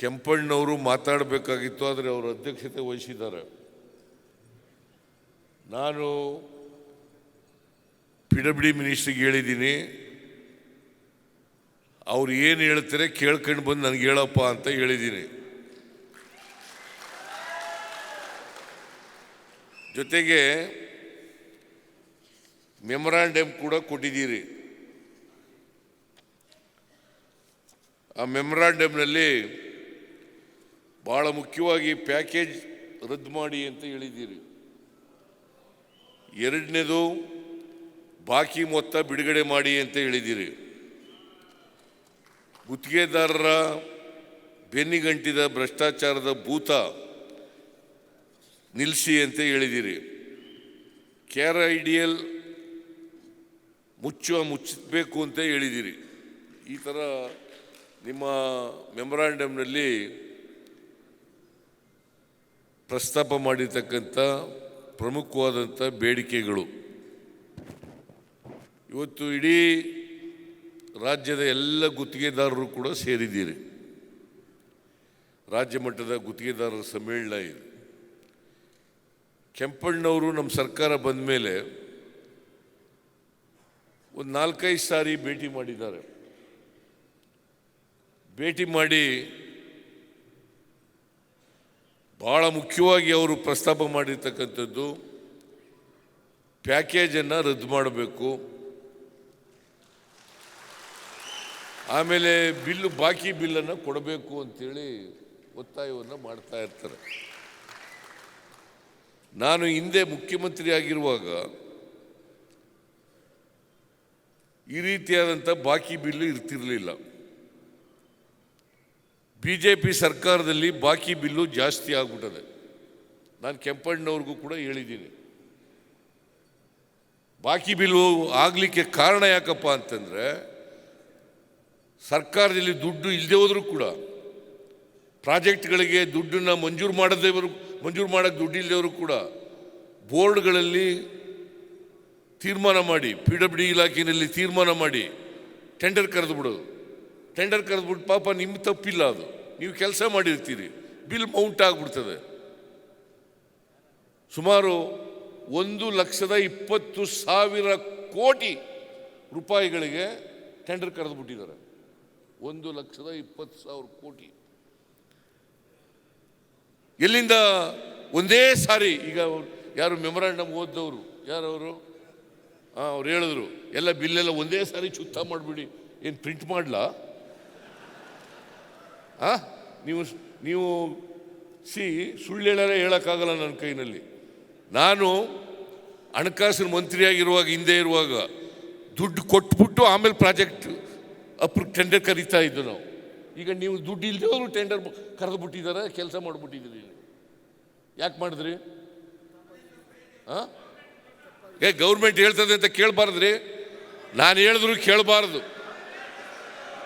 ಕೆಂಪಣ್ಣವರು ಮಾತಾಡಬೇಕಾಗಿತ್ತು, ಆದರೆ ಅವರು ಅಧ್ಯಕ್ಷತೆ ವಹಿಸಿದ್ದಾರೆ. ನಾನು ಪಿ ಡಬ್ಲ್ಯೂ ಡಿ ಮಿನಿಸ್ಟ್ರಿಗೆ ಹೇಳಿದ್ದೀನಿ, ಅವ್ರು ಏನು ಹೇಳ್ತಾರೆ ಕೇಳ್ಕೊಂಡು ಬಂದು ನನಗೆ ಹೇಳಪ್ಪ ಅಂತ ಹೇಳಿದ್ದೀನಿ. ಜೊತೆಗೆ ಮೆಮೊರಾಂಡಮ್ ಕೂಡ ಕೊಟ್ಟಿದ್ದೀರಿ. ಆ ಮೆಮೊರಾಂಡಮ್ನಲ್ಲಿ ಭಾಳ ಮುಖ್ಯವಾಗಿ ಪ್ಯಾಕೇಜ್ ರದ್ದು ಮಾಡಿ ಅಂತ ಹೇಳಿದ್ದೀರಿ. ಎರಡನೇದು, ಬಾಕಿ ಮೊತ್ತ ಬಿಡುಗಡೆ ಮಾಡಿ ಅಂತ ಹೇಳಿದ್ದೀರಿ. ಗುತ್ತಿಗೆದಾರರ ಬೆನ್ನಿಗಂಟಿದ ಭ್ರಷ್ಟಾಚಾರದ ಭೂತ ನಿಲ್ಲಿಸಿ ಅಂತ ಹೇಳಿದ್ದೀರಿ. ಕೇರ್ ಐಡಿಯಲ್ ಮುಚ್ಚುವ ಮುಚ್ಚಬೇಕು ಅಂತ ಹೇಳಿದ್ದೀರಿ. ಈ ಥರ ನಿಮ್ಮ ಮೆಮೊರಾಂಡಮ್ನಲ್ಲಿ ಪ್ರಸ್ತಾಪ ಮಾಡಿರ್ತಕ್ಕಂಥ ಪ್ರಮುಖವಾದಂಥ ಬೇಡಿಕೆಗಳು. ಇವತ್ತು ಇಡೀ ರಾಜ್ಯದ ಎಲ್ಲ ಗುತ್ತಿಗೆದಾರರು ಕೂಡ ಸೇರಿದ್ದೀರಿ. ರಾಜ್ಯ ಮಟ್ಟದ ಗುತ್ತಿಗೆದಾರರ ಸಮ್ಮೇಳನ ಇದೆ. ಕೆಂಪಣ್ಣವರು ನಮ್ಮ ಸರ್ಕಾರ ಬಂದ ಮೇಲೆ ಒಂದು ನಾಲ್ಕೈದು ಸಾರಿ ಭೇಟಿ ಮಾಡಿದ್ದಾರೆ. ಭೇಟಿ ಮಾಡಿ ಭಾಳ ಮುಖ್ಯವಾಗಿ ಅವರು ಪ್ರಸ್ತಾಪ ಮಾಡಿರ್ತಕ್ಕಂಥದ್ದು ಪ್ಯಾಕೇಜನ್ನು ರದ್ದು ಮಾಡಬೇಕು. ಆಮೇಲೆ ಬಿಲ್ಲು, ಬಾಕಿ ಬಿಲ್ಲನ್ನು ಕೊಡಬೇಕು ಅಂಥೇಳಿ ಒತ್ತಾಯವನ್ನು ಮಾಡ್ತಾ ಇರ್ತಾರೆ. ನಾನು ಹಿಂದೆ ಮುಖ್ಯಮಂತ್ರಿ ಆಗಿರುವಾಗ ಈ ರೀತಿಯಾದಂಥ ಬಾಕಿ ಬಿಲ್ಲು ಇರ್ತಿರಲಿಲ್ಲ. ಬಿ ಜೆ ಪಿ ಸರ್ಕಾರದಲ್ಲಿ ಬಾಕಿ ಬಿಲ್ಲು ಜಾಸ್ತಿ ಆಗ್ಬಿಟ್ಟದೆ ನಾನು ಕೆಂಪಣ್ಣವ್ರಿಗೂ ಕೂಡ ಹೇಳಿದ್ದೀನಿ. ಬಾಕಿ ಬಿಲ್ಲು ಆಗಲಿಕ್ಕೆ ಕಾರಣ ಯಾಕಪ್ಪ ಅಂತಂದರೆ, ಸರ್ಕಾರದಲ್ಲಿ ದುಡ್ಡು ಇಲ್ಲದೆ ಹೋದರೂ ಕೂಡ, ಪ್ರಾಜೆಕ್ಟ್ಗಳಿಗೆ ದುಡ್ಡನ್ನು ಮಂಜೂರು ಮಾಡದೇವರು, ಮಂಜೂರು ಮಾಡೋಕ್ಕೆ ದುಡ್ಡು ಇಲ್ಲದವರು ಕೂಡ, ಬೋರ್ಡ್ಗಳಲ್ಲಿ ತೀರ್ಮಾನ ಮಾಡಿ, ಪಿ ಡಬ್ಲ್ಯೂ ಡಿ ಇಲಾಖೆಯಲ್ಲಿ ತೀರ್ಮಾನ ಮಾಡಿ, ಟೆಂಡರ್ ಕರೆದು ಬಿಡೋದು. ಟೆಂಡರ್ ಕರೆದ್ಬಿಟ್ಟು, ಪಾಪ ನಿಮ್ಮ ತಪ್ಪಿಲ್ಲ ಅದು. ನೀವು ಕೆಲಸ ಮಾಡಿರ್ತೀರಿ. ಬಿಲ್ ಮೌಂಟ್ ಆಗಿಬಿಡ್ತದೆ. ಸುಮಾರು ಒಂದು ಲಕ್ಷದ ಇಪ್ಪತ್ತು ಸಾವಿರ ಕೋಟಿ ರೂಪಾಯಿಗಳಿಗೆ ಟೆಂಡರ್ ಕರೆದ್ಬಿಟ್ಟಿದ್ದಾರೆ. ಒಂದು ಲಕ್ಷದ ಇಪ್ಪತ್ತು ಸಾವಿರ ಕೋಟಿ. ಎಲ್ಲಿಂದ? ಒಂದೇ ಸಾರಿ. ಈಗ ಯಾರು ಮೆಮೊರಾಂಡಮ್ ಓದ್ದವರು? ಯಾರವರು? ಹಾಂ ಅವ್ರು ಹೇಳಿದ್ರು, ಎಲ್ಲ ಬಿಲ್ಲೆಲ್ಲ ಒಂದೇ ಸಾರಿ ಚುತ್ತ ಮಾಡಿಬಿಡಿ. ಏನು ಪ್ರಿಂಟ್ ಮಾಡಲಾ? ಆ? ನೀವು ನೀವು ಸಿ, ಸುಳ್ಳು ಹೇಳಾರೆ ಹೇಳೋಕ್ಕಾಗಲ್ಲ ನನ್ನ ಕೈನಲ್ಲಿ. ನಾನು ಹಣಕಾಸಿನ ಮಂತ್ರಿಯಾಗಿರುವಾಗ, ಹಿಂದೆ ಇರುವಾಗ ದುಡ್ಡು ಕೊಟ್ಬಿಟ್ಟು ಆಮೇಲೆ ಪ್ರಾಜೆಕ್ಟ್ ಅಪ್ರ ಟೆಂಡರ್ ಕರೀತಾ ಇದ್ದು ನಾವು. ಈಗ ನೀವು ದುಡ್ಡು ಇಲ್ಲದವರು ಟೆಂಡರ್ ಕರೆದು ಬಿಟ್ಟಿದ್ದಾರೆ ಕೆಲಸ ಮಾಡಿಬಿಟ್ಟಿದ್ದೀರಿ ಯಾಕೆ ಮಾಡಿದ್ರಿ? ಹಾಂ ಏ, ಗೌರ್ಮೆಂಟ್ ಹೇಳ್ತದೆ ಅಂತ ಕೇಳಬಾರ್ದ್ರಿ. ನಾನು ಹೇಳಿದ್ರು ಕೇಳಬಾರ್ದು.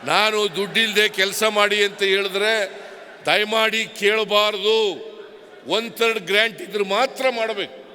ನಾನು ದುಡ್ಡಿಲ್ಲದೆ ಕೆಲಸ ಮಾಡಿ ಅಂತ ಹೇಳಿದ್ರೆ ದಯಮಾಡಿ ಕೇಳಬಾರ್ದು. ಒನ್ ಥರ್ಡ್ ಗ್ರ್ಯಾಂಟ್ ಇದ್ರೆ ಮಾತ್ರ ಮಾಡಬೇಕು.